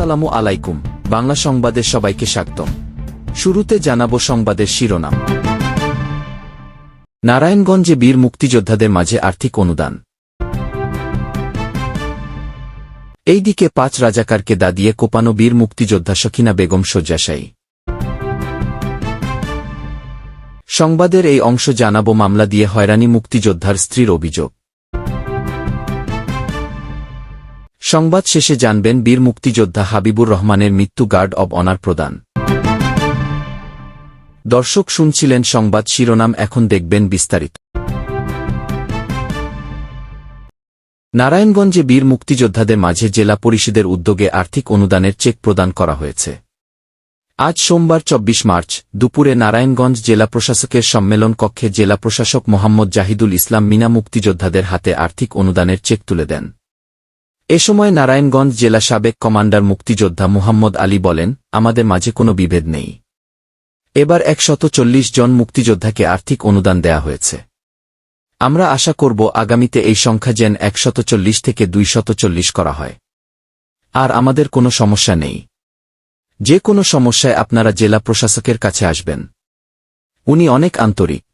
আসসালামু আলাইকুম। বাংলা সংবাদের সবাইকে স্বাগতম। শুরুতে জানাব সংবাদের শিরোনাম। নারায়ণগঞ্জে বীর মুক্তিযোদ্ধাদের মাঝে আর্থিক অনুদান। এইদিকে পাঁচ রাজাকারকে দাদিয়ে কোপানো বীর মুক্তিযোদ্ধা সখিনা বেগম শয্যাশায়ী। সংবাদের এই অংশ জানাব মামলা দিয়ে হয়রানি মুক্তিযোদ্ধার স্ত্রীর অভিযোগ। সংবাদ শেষে জানবেন বীর মুক্তিযোদ্ধা হাবিবুর রহমানের মৃত্যু গার্ড অব অনার প্রদান। দর্শক শুনছিলেন সংবাদ শিরোনাম, এখন দেখবেন বিস্তারিত। নারায়ণগঞ্জে বীর মুক্তিযোদ্ধাদের মাঝে জেলা পরিষদের উদ্যোগে আর্থিক অনুদানের চেক প্রদান করা হয়েছে। আজ সোমবার ২৪ মার্চ, দুপুরে নারায়ণগঞ্জ জেলা প্রশাসকের সম্মেলন কক্ষে জেলা প্রশাসক মোহাম্মদ জাহিদুল ইসলাম মিনা মুক্তিযোদ্ধাদের হাতে আর্থিক অনুদানের চেক তুলে দেন। এ সময় নারায়ণগঞ্জ জেলা সাবেক কমান্ডার মুক্তিযোদ্ধা মুহাম্মদ আলী বলেন, আমাদের মাঝে কোনো বিভেদ নেই। এবার একশত চল্লিশ জন মুক্তিযোদ্ধাকে আর্থিক অনুদান দেয়া হয়েছে। আমরা আশা করব আগামীতে এই সংখ্যা যেন একশত চল্লিশ থেকে দুইশত চল্লিশ করা হয়। আর আমাদের কোনো সমস্যা নেই। যে কোনো সমস্যায় আপনারা জেলা প্রশাসকের কাছে আসবেন। উনি অনেক আন্তরিক।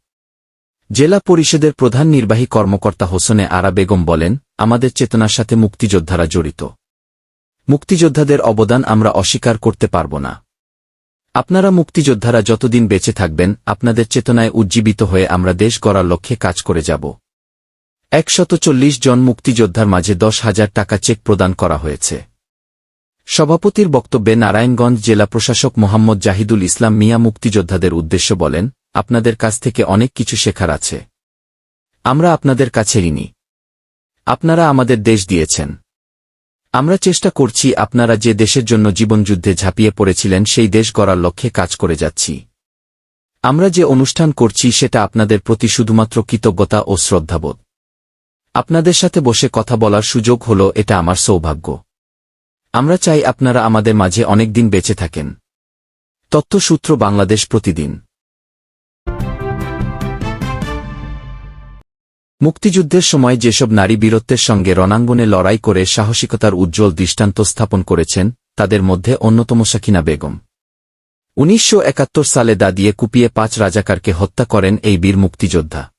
জেলা পরিষদের প্রধান নির্বাহী কর্মকর্তা হোসনে আরা বেগম বলেন আমাদের চেতনার সাথে মুক্তিযোদ্ধারা জড়িত। মুক্তিযোদ্ধাদের অবদান আমরা অস্বীকার করতে পারব না। আপনারা মুক্তিযোদ্ধারা যতদিন বেঁচে থাকবেন, আপনাদের চেতনায় উজ্জীবিত হয়ে আমরা দেশ গড়ার লক্ষ্যে কাজ করে যাব। একশত চল্লিশ জন মুক্তিযোদ্ধার মাঝে দশ হাজার টাকা চেক প্রদান করা হয়েছে। সভাপতির বক্তব্যে নারায়ণগঞ্জ জেলা প্রশাসক মোহাম্মদ জাহিদুল ইসলাম মিয়া মুক্তিযোদ্ধাদের উদ্দেশ্য বলেন, আপনাদের কাছ থেকে অনেক কিছু শেখার আছে। আমরা আপনাদের কাছে ঋণী। আপনারা আমাদের দেশ দিয়েছেন। আমরা চেষ্টা করছি আপনারা যে দেশের জন্য জীবনযুদ্ধে ঝাঁপিয়ে পড়েছিলেন সেই দেশ গড়ার লক্ষ্যে কাজ করে যাচ্ছি। আমরা যে অনুষ্ঠান করছি সেটা আপনাদের প্রতি শুধুমাত্র কৃতজ্ঞতা ও শ্রদ্ধাবোধ। আপনাদের সাথে বসে কথা বলার সুযোগ হল, এটা আমার সৌভাগ্য। আমরা চাই আপনারা আমাদের মাঝে অনেক দিন বেঁচে থাকেন। তথ্যসূত্র বাংলাদেশ প্রতিদিন। মুক্তিযুদ্ধের সময় যেসব নারী বীরত্বের সঙ্গে রণাঙ্গনে লড়াই করে সাহসিকতার উজ্জ্বল দৃষ্টান্ত স্থাপন করেছেন, তাদের মধ্যে অন্যতম সাকিনা বেগম। উনিশশো একাত্তর সালে দাদিয়ে কুপিয়ে পাঁচ রাজাকারকে হত্যা করেন এই বীর মুক্তিযোদ্ধা।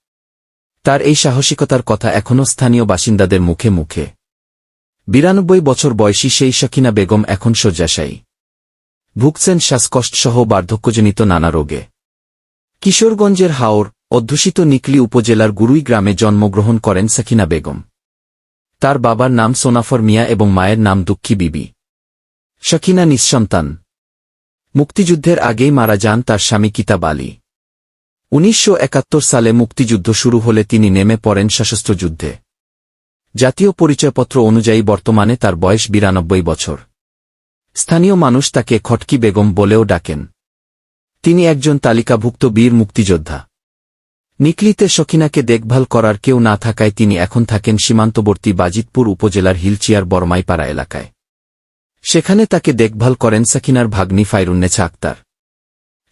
তার এই সাহসিকতার কথা এখনও স্থানীয় বাসিন্দাদের মুখে মুখে। বিরানব্বই বছর বয়সী সেই সাকিনা বেগম এখন শয্যাশায়ী। ভুগছেন শ্বাসকষ্টসহ বার্ধক্যজনিত নানা রোগে। কিশোরগঞ্জের হাওর অধ্যুষিত নিকলি উপজেলার গুরুই গ্রামে জন্মগ্রহণ করেন সাকিনা বেগম। তার বাবার নাম সোনাফর মিয়া এবং মায়ের নাম দুঃখী বিবি। সাকিনা নিঃসন্তান। মুক্তিযুদ্ধের আগেই মারা যান তার স্বামী কিতাব আলী। উনিশশো একাত্তর সালে মুক্তিযুদ্ধ শুরু হলে তিনি নেমে পড়েন সশস্ত্র যুদ্ধে। জাতীয় পরিচয়পত্র অনুযায়ী বর্তমানে তার বয়স বিরানব্বই বছর। স্থানীয় মানুষ তাকে খটকি বেগম বলেও ডাকেন। তিনি একজন তালিকাভুক্ত বীর মুক্তিযোদ্ধা। নিকলিতে সখিনাকে দেখভাল করার কেউ না থাকায় তিনি এখন থাকেন সীমান্তবর্তী বাজিতপুর উপজেলার হিলচিয়ার বরমাইপাড়া এলাকায়। সেখানে তাকে দেখভাল করেন সাকিনার ভাগ্নি ফাইরুন্নেছা আক্তার।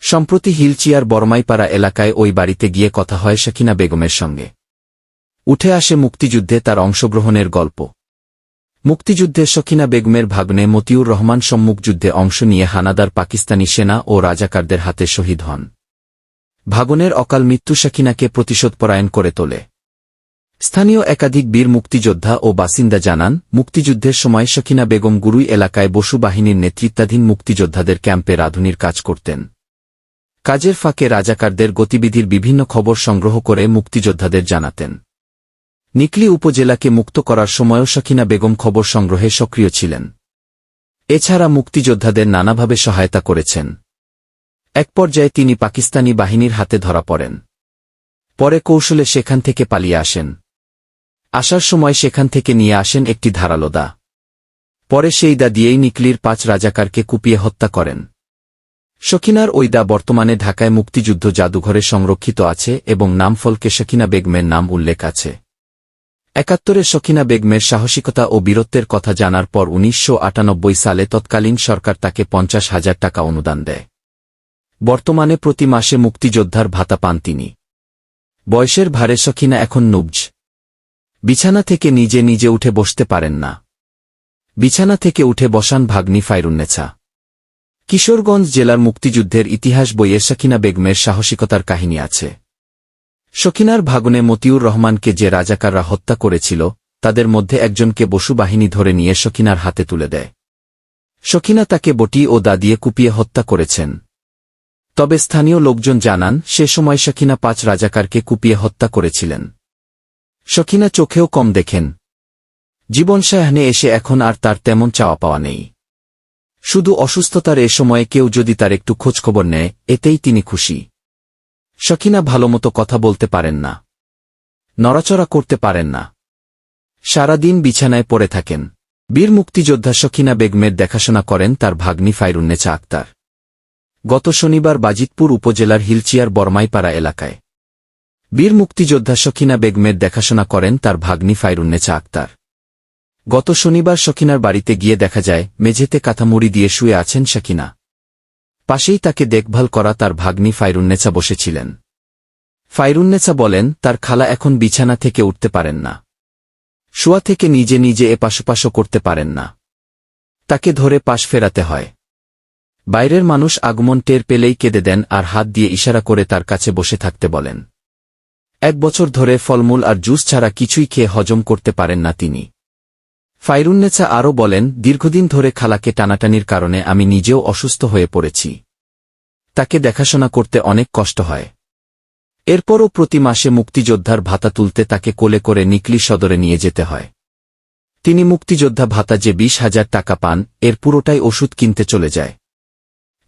সম্প্রতি হিলচিয়ার বরমাইপাড়া এলাকায় ওই বাড়িতে গিয়ে কথা হয় সাকিনা বেগমের সঙ্গে। উঠে আসে মুক্তিযুদ্ধে তার অংশগ্রহণের গল্প। মুক্তিযুদ্ধে সখিনা বেগমের ভাগ্নে মতিউর রহমান সম্মুখযুদ্ধে অংশ নিয়ে হানাদার পাকিস্তানি সেনা ও রাজাকারদের হাতে শহীদ হন। ভাগনের অকাল মৃত্যু সাকিনাকে প্রতিশোধপরায়ণ করে তোলে। স্থানীয় একাধিক বীর মুক্তিযোদ্ধা ও বাসিন্দা জানান, মুক্তিযুদ্ধের সময় সখিনা বেগম গুরুই এলাকায় বসু বাহিনীর নেতৃত্বাধীন মুক্তিযোদ্ধাদের ক্যাম্পে রাধুনির কাজ করতেন। কাজের ফাঁকে রাজাকারদের গতিবিধির বিভিন্ন খবর সংগ্রহ করে মুক্তিযোদ্ধাদের জানাতেন। নিকলি উপজেলাকে মুক্ত করার সময়ও সখিনা বেগম খবর সংগ্রহে সক্রিয় ছিলেন। এছাড়া মুক্তিযোদ্ধাদের নানাভাবে সহায়তা করেছেন। এক পর্যায়ে তিনি পাকিস্তানি বাহিনীর হাতে ধরা পড়েন। পরে কৌশলে সেখান থেকে পালিয়ে আসেন। আসার সময় সেখান থেকে নিয়ে আসেন একটি ধারালো দা। পরে সেই দা দিয়েই নিকলির পাঁচ রাজাকারকে কুপিয়ে হত্যা করেন। শকিনার ওই দা বর্তমানে ঢাকায় মুক্তিযুদ্ধ জাদুঘরে সংরক্ষিত আছে এবং নামফলকে শকিনা বেগমের নাম উল্লেখ আছে। একাত্তরে শকিনা বেগমের সাহসিকতা ও বীরত্বের কথা জানার পর উনিশশো আটানব্বই সালে তৎকালীন সরকার তাকে পঞ্চাশ হাজার টাকা অনুদান দেয়। বর্তমানে প্রতি মাসে মুক্তিযোদ্ধার ভাতা পান তিনি। বয়সের ভারে সখিনা এখন নুবজ। বিছানা থেকে নিজে নিজে উঠে বসতে পারেন না। বিছানা থেকে উঠে বসান ভাগ্নি ফাইরুন্নেছা। কিশোরগঞ্জ জেলার মুক্তিযুদ্ধের ইতিহাস বইয়ে সকিনা বেগমের সাহসিকতার কাহিনী আছে। সখিনার ভাগনে মতিউর রহমানকে যে রাজাকাররা হত্যা করেছিল, তাদের মধ্যে একজনকে বসু বাহিনী ধরে নিয়ে সখিনার হাতে তুলে দেয়। সকিনা তাকে বটি ও দা দিয়ে কুপিয়ে হত্যা করেছেন। তবে স্থানীয় লোকজন জানান, সে সময় সকিনা পাঁচ রাজাকারকে কুপিয়ে হত্যা করেছিলেন। সকিনা চোখেও কম দেখেন। জীবন সায়াহনে এসে এখন আর তার তেমন চাওয়া পাওয়া নেই। শুধু অসুস্থতার এ সময়ে কেউ যদি তার একটু খোঁজখবর নেয়, এতেই তিনি খুশি। সকিনা ভালোমতো কথা বলতে পারেন না। নড়াচড়া করতে পারেন না। সারাদিন বিছানায় পড়ে থাকেন। বীর মুক্তিযোদ্ধা সকিনা বেগমের দেখাশোনা করেন তার ভাগ্নি ফাইরুন্নেচা আক্তার। গত শনিবার বাজিতপুর উপজেলার হিলচিয়ার বরমাইপাড়া এলাকায়। বীর মুক্তিযোদ্ধা সখিনা বেগমের দেখাশোনা করেন তার ভাগ্নি ফাইরুন্নেচা আক্তার। গত শনিবার সখিনার বাড়িতে গিয়ে দেখা যায়, মেঝেতে কাঁথামুড়ি দিয়ে শুয়ে আছেন সকিনা পাশেই তাকে দেখভাল করা তার ভাগ্নি ফাইরুন্নেচা বসেছিলেন। ফাইরুন্নেচা বলেন, তার খালা এখন বিছানা থেকে উঠতে পারেন না। শোয়া থেকে নিজে নিজে এপাশোপাশো করতে পারেন না। তাকে ধরে পাশ ফেরাতে হয়। বাইরের মানুষ আগমন টের পেলেই কেঁদে দেন আর হাত দিয়ে ইশারা করে তার কাছে বসে থাকতে বলেন। এক বছর ধরে ফলমূল আর জুস ছাড়া কিছুই খেয়ে হজম করতে পারেন না তিনি। ফাইরুন্নেচা আরও বলেন, দীর্ঘদিন ধরে খালাকে টানাটানির কারণে আমি নিজেও অসুস্থ হয়ে পড়েছি। তাকে দেখাশোনা করতে অনেক কষ্ট হয়। এরপরও প্রতি মাসে মুক্তিযোদ্ধার ভাতা তুলতে তাকে কোলে করে নিকলি সদরে নিয়ে যেতে হয়। তিনি মুক্তিযোদ্ধা ভাতা যে বিশ হাজার টাকা পান, এর পুরোটাই ওষুধ কিনতে চলে যায়।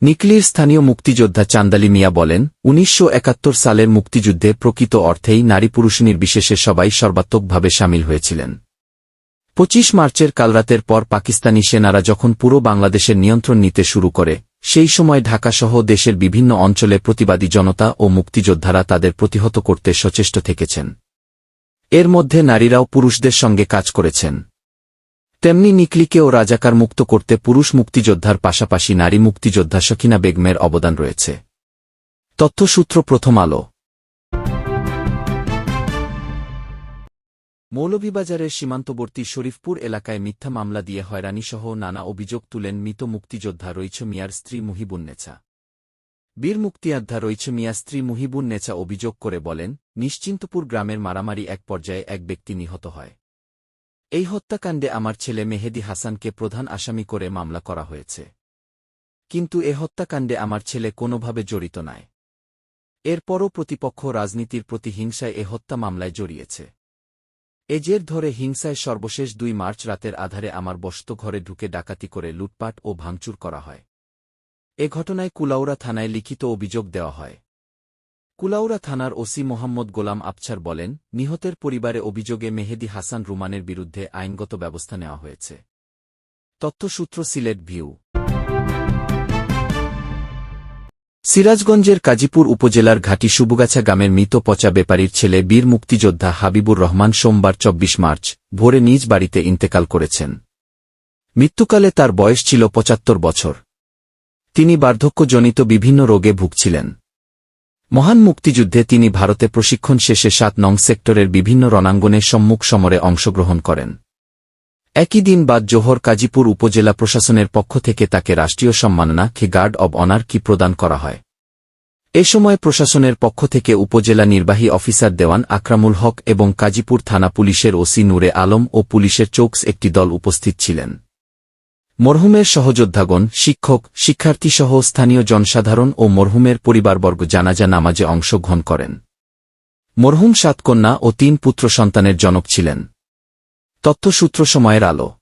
নিকলির স্থানীয় মুক্তিযোদ্ধা চান্দালি মিয়া বলেন, উনিশশো একাত্তর সালের মুক্তিযুদ্ধে প্রকৃত অর্থেই নারী পুরুষ নির্বিশেষে সবাই সর্বাত্মকভাবে সামিল হয়েছিলেন। পঁচিশ মার্চের কালরাতের পর পাকিস্তানি সেনারা যখন পুরো বাংলাদেশের নিয়ন্ত্রণ নিতে শুরু করে, সেই সময় ঢাকাসহ দেশের বিভিন্ন অঞ্চলে প্রতিবাদী জনতা ও মুক্তিযোদ্ধারা তাদের প্রতিহত করতে সচেষ্ট থেকেছেন। এর মধ্যে নারীরাও পুরুষদের সঙ্গে কাজ করেছেন। তেমনি নিকলিকেও রাজাকার মুক্ত করতে পুরুষ মুক্তিযোদ্ধার পাশাপাশি নারী মুক্তিযোদ্ধা সকিনা বেগমের অবদান রয়েছে। তথ্যসূত্র প্রথম আলো। মৌলভীবাজারের সীমান্তবর্তী শরীফপুর এলাকায় মিথ্যা মামলা দিয়ে হয়রানিসহ নানা অভিযোগ তুলেন মৃত মুক্তিযোদ্ধা রৈছ মিয়ার স্ত্রী মুহিবুন্নেছা। বীর মুক্তিযোদ্ধা রৈছ মিয়া স্ত্রী মুহিবুন্নেছা অভিযোগ করে বলেন, নিশ্চিন্তপুর গ্রামের মারামারি এক পর্যায়ে এক ব্যক্তি নিহত হয়। এই হত্যাকাণ্ডে আমার ছেলে মেহেদি হাসানকে প্রধান আসামি করে মামলা করা হয়েছে। কিন্তু এ হত্যাকাণ্ডে আমার ছেলে কোনোভাবে জড়িত নয় এরপরও প্রতিপক্ষ রাজনীতির প্রতি হিংসায় এ হত্যা মামলায় জড়িয়েছে। এজের ধরে হিংসায় সর্বশেষ দুই মার্চ রাতের আধারে আমার বসত ঘরে ঢুকে ডাকাতি করে লুটপাট ও ভাঙচুর করা হয়। এ ঘটনায় কুলাউড়া থানায় লিখিত অভিযোগ দেওয়া হয়। কুলাউড়া থানার ওসি মোহাম্মদ গোলাম আবছার বলেন, নিহতের পরিবারে অভিযোগে মেহেদি হাসান রুমানের বিরুদ্ধে আইনগত ব্যবস্থা নেওয়া হয়েছে। তথ্যসূত্র সিলেট ভিউ। সিরাজগঞ্জের কাজীপুর উপজেলার ঘাটি সুবুগাছা গ্রামের মৃত পচা বেপারীর ছেলে বীর মুক্তিযোদ্ধা হাবিবুর রহমান সোমবার চব্বিশ মার্চ ভোরে নিজ বাড়িতে ইন্তেকাল করেছেন। মৃত্যুকালে তার বয়স ছিল পঁচাত্তর বছর। তিনি বার্ধক্যজনিত বিভিন্ন রোগে ভুগছিলেন। মহান মুক্তিযুদ্ধে তিনি ভারতে প্রশিক্ষণ শেষে সাত নং সেক্টরের বিভিন্ন রণাঙ্গনে সম্মুখ সমরে অংশগ্রহণ করেন। একই দিন বাদ জোহর কাজীপুর উপজেলা প্রশাসনের পক্ষ থেকে তাকে রাষ্ট্রীয় সম্মাননা খে গার্ড অব অনার, কি প্রদান করা হয়। এ সময় প্রশাসনের পক্ষ থেকে উপজেলা নির্বাহী অফিসার দেওয়ান আকরামুল হক এবং কাজীপুর থানা পুলিশের ওসি নূরে আলম ও পুলিশের চৌকস একটি দল উপস্থিত ছিলেন। মরহুমের সহযোদ্ধাগণ, শিক্ষক, শিক্ষার্থীসহ স্থানীয় জনসাধারণ ও মরহুমের পরিবারবর্গ জানাজা নামাজে অংশগ্রহণ করেন। মরহুম সাতকন্যা ও তিন পুত্র সন্তানের জনক ছিলেন। তথ্যসূত্র সময়ের আলো।